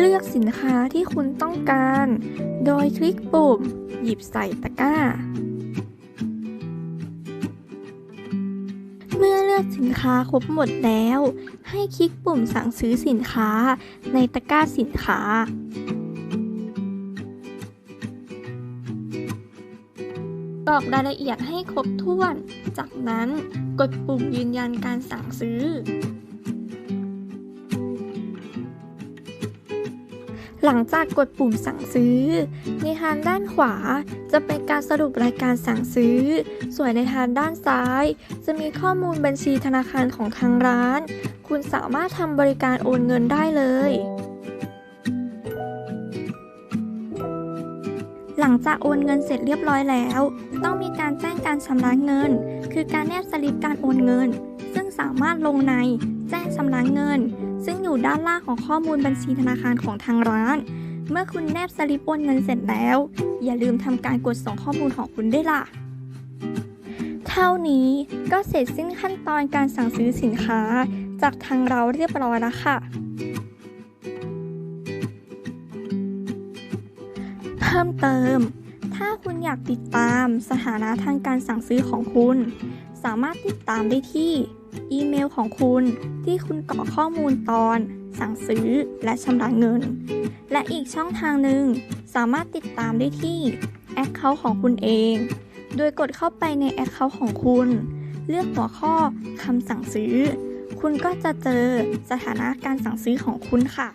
เลือกสินค้าที่คุณต้องการ โดยคลิกปุ่ม หยิบใส่ตะกร้า เมื่อเลือกสินค้าครบหมดแล้ว ให้คลิกปุ่มสั่งซื้อสินค้าในตะกร้าสินค้ากรอกรายละเอียดให้ครบถ้วน จากนั้นกดปุ่มยืนยันการสั่งซื้อ หลังจากกดปุ่มสั่งซื้อ ในทางด้านขวาจะเป็นการสรุปรายการสั่งซื้อ ส่วนในทางด้านซ้าย จะมีข้อมูลบัญชีธนาคารของทางร้าน คุณสามารถทำบริการโอนเงินได้เลยหลังจากโอนเงินเสร็จเรียบร้อยแล้ว ต้องมีการแจ้งการชำระเงิน คือการแนบสลิปการโอนเงิน ซึ่งสามารถลงใน แจ้งชำระเงิน ซึ่งอยู่ด้านล่างของข้อมูลบัญชีธนาคารของทางร้าน เมื่อคุณแนบสลิปโอนเงินเสร็จแล้ว อย่าลืมทำการกดส่งข้อมูลของคุณด้วยล่ะ เท่านี้ก็เสร็จสิ้นขั้นตอนการสั่งซื้อสินค้า จากทางเราเรียบร้อยแล้วค่ะเพิ่มเติม ถ้าคุณอยากติดตามสถานะทางการสั่งซื้อของคุณ สามารถติดตามได้ที่ อีเมลของคุณที่คุณกรอกข้อมูลตอน สั่งซื้อและชำระเงิน และอีกช่องทางหนึ่งสามารถติดตามได้ที่ Account ของคุณเอง โดยกดเข้าไปใน Account ของคุณ เลือกหัวข้อคำสั่งซื้อ คุณก็จะเจอสถานะการสั่งซื้อของคุณค่ะ